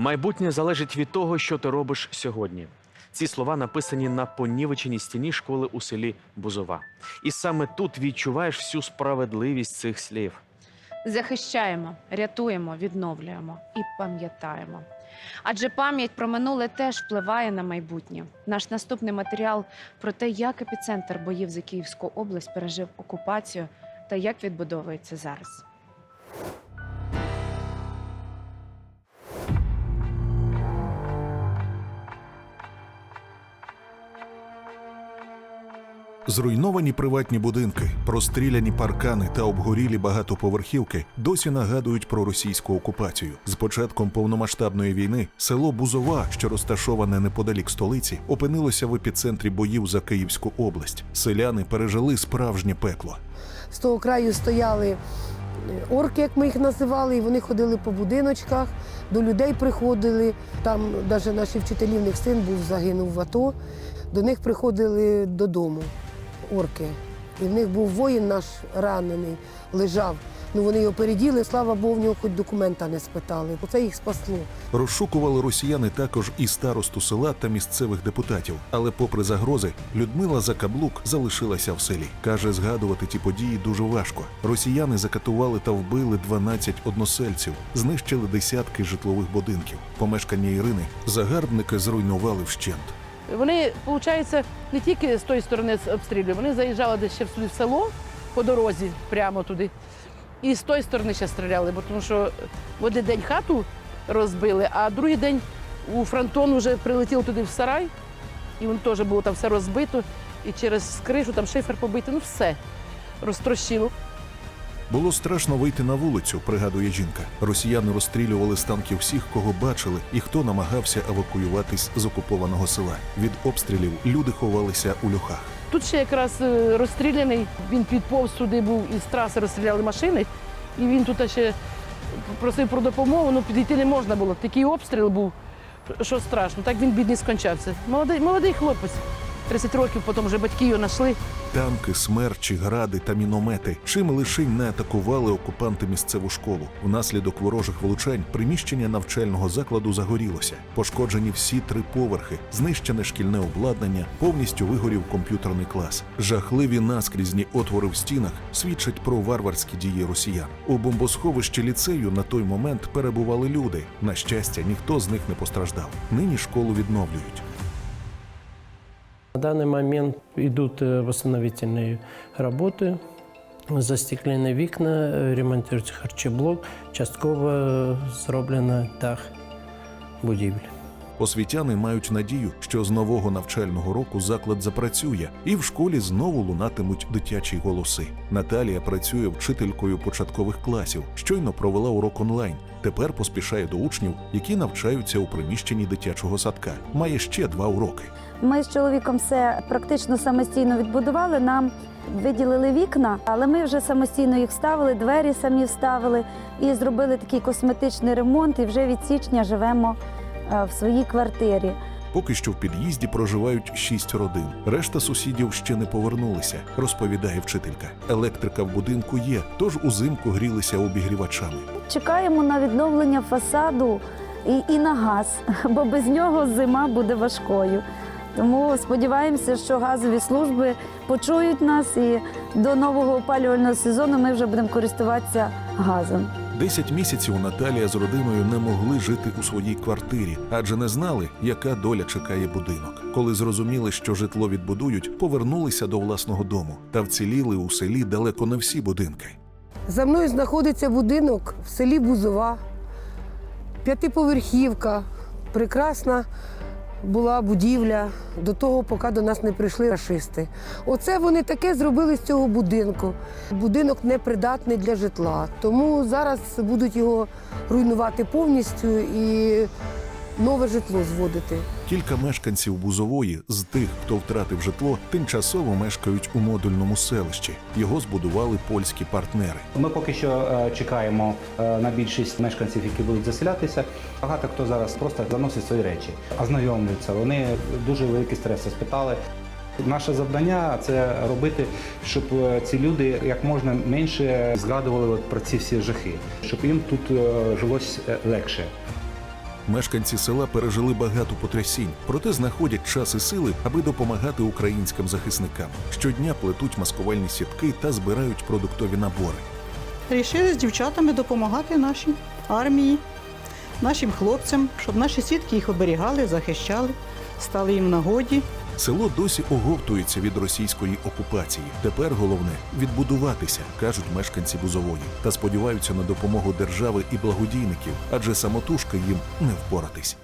Майбутнє залежить від того, що ти робиш сьогодні. Ці слова написані на понівеченій стіні школи у селі Бузова. І саме тут відчуваєш всю справедливість цих слів. Захищаємо, рятуємо, відновлюємо і пам'ятаємо. Адже пам'ять про минуле теж впливає на майбутнє. Наш наступний матеріал про те, як епіцентр боїв за Київську область пережив окупацію та як відбудовується зараз. Зруйновані приватні будинки, простріляні паркани та обгорілі багатоповерхівки досі нагадують про російську окупацію. З початком повномасштабної війни село Бузова, що розташоване неподалік столиці, опинилося в епіцентрі боїв за Київську область. Селяни пережили справжнє пекло. З того краю стояли е, орки, як ми їх називали, і вони ходили по будиночках, до людей приходили. Там навіть наші вчителі, в син був загинув в АТО. До них приходили додому орки. І в них був воїн наш ранений, лежав. Ну вони його переділи, слава Богу, в нього хоч документа не спитали. Оце їх спасло. Розшукували росіяни також і старосту села та місцевих депутатів. Але, попри загрози, Людмила Закаблук залишилася в селі. каже, згадувати ті події дуже важко. Росіяни закатували та вбили 12 односельців, знищили десятки житлових будинків. Помешкання Ірини загарбники зруйнували вщент. Вони, виходить, не тільки з тої сторони обстрілювали, вони заїжджали десь в село по дорозі, прямо туди. І з тої сторони ще стріляли, бо тому що в один день хату розбили, а другий день у фронтон вже прилетів туди в сарай, і воно теж було там все розбито, і через кришу там шифер побитий, ну все розтрощило. Було страшно вийти на вулицю, пригадує жінка. Росіяни розстрілювали з танків всіх, кого бачили, і хто намагався евакуюватись з окупованого села. Від обстрілів люди ховалися у льохах. Тут ще якраз е, розстріляний, він підповз туди був із траси розстріляли машини, і він тут ще просив про допомогу, ну підійти не можна було. Такий обстріл був, що страшно. Так він бідний скончався. Молодий, молодий хлопець. 30 років, потім вже батьки його знайшли. Танки, смерчі, гради та міномети. Чим лишень не атакували окупанти місцеву школу. Внаслідок ворожих влучань приміщення навчального закладу загорілося. Пошкоджені всі три поверхи, знищене шкільне обладнання, повністю вигорів комп'ютерний клас. Жахливі наскрізні отвори в стінах свідчать про варварські дії росіян. У бомбосховищі ліцею на той момент перебували люди. На щастя, ніхто з них не постраждав. Нині школу відновлюють На данный момент идут э, восстановительные работы. Застеклены вікна, э, ремонтується харчоблок, частково э, зроблено дах будівлі. Освітяни мають надію, що з нового навчального року заклад запрацює, і в школі знову лунатимуть дитячі голоси. Наталія працює вчителькою початкових класів. Щойно провела урок онлайн. Тепер поспішає до учнів, які навчаються у приміщенні дитячого садка. Має ще два уроки. Ми з чоловіком все практично самостійно відбудували. Нам виділили вікна, але ми вже самостійно їх вставили, двері самі вставили і зробили такий косметичний ремонт. І вже від січня живемо е, в своїй квартирі. Поки що в під'їзді проживають шість родин. Решта сусідів ще не повернулися, розповідає вчителька. Електрика в будинку є, тож узимку грілися обігрівачами. Чекаємо на відновлення фасаду і, і на газ, бо без нього зима буде важкою. Тому сподіваємося, що газові служби почують нас і до нового опалювального сезону ми вже будемо користуватися газом. Десять місяців Наталія з родиною не могли жити у своїй квартирі, адже не знали, яка доля чекає будинок. Коли зрозуміли, що житло відбудують, повернулися до власного дому та вціліли у селі далеко не всі будинки. За мною знаходиться будинок в селі Бузова, п'ятиповерхівка, прекрасна була будівля до того, поки до нас не прийшли рашисти. Оце вони таке зробили з цього будинку. Будинок непридатний для житла, тому зараз будуть його руйнувати повністю і нове житло зводити. Кілька мешканців Бузової з тих, хто втратив житло, тимчасово мешкають у модульному селищі. Його збудували польські партнери. Ми поки що е, чекаємо е, на більшість мешканців, які будуть заселятися. Багато хто зараз просто заносить свої речі, ознайомлюються. Вони дуже великий стрес спитали. Наше завдання це робити, щоб е, ці люди як можна менше згадували про ці всі жахи, щоб їм тут жилось легше. Мешканці села пережили багато потрясінь, проте знаходять час і сили, аби допомагати українським захисникам. Щодня плетуть маскувальні сітки та збирають продуктові набори. Рішили з дівчатами допомагати нашій армії, нашим хлопцям, щоб наші сітки їх оберігали, захищали, стали їм нагоді. Село досі оговтується від російської окупації. Тепер головне відбудуватися, кажуть мешканці Бузової, та сподіваються на допомогу держави і благодійників, адже самотужки їм не впоратись.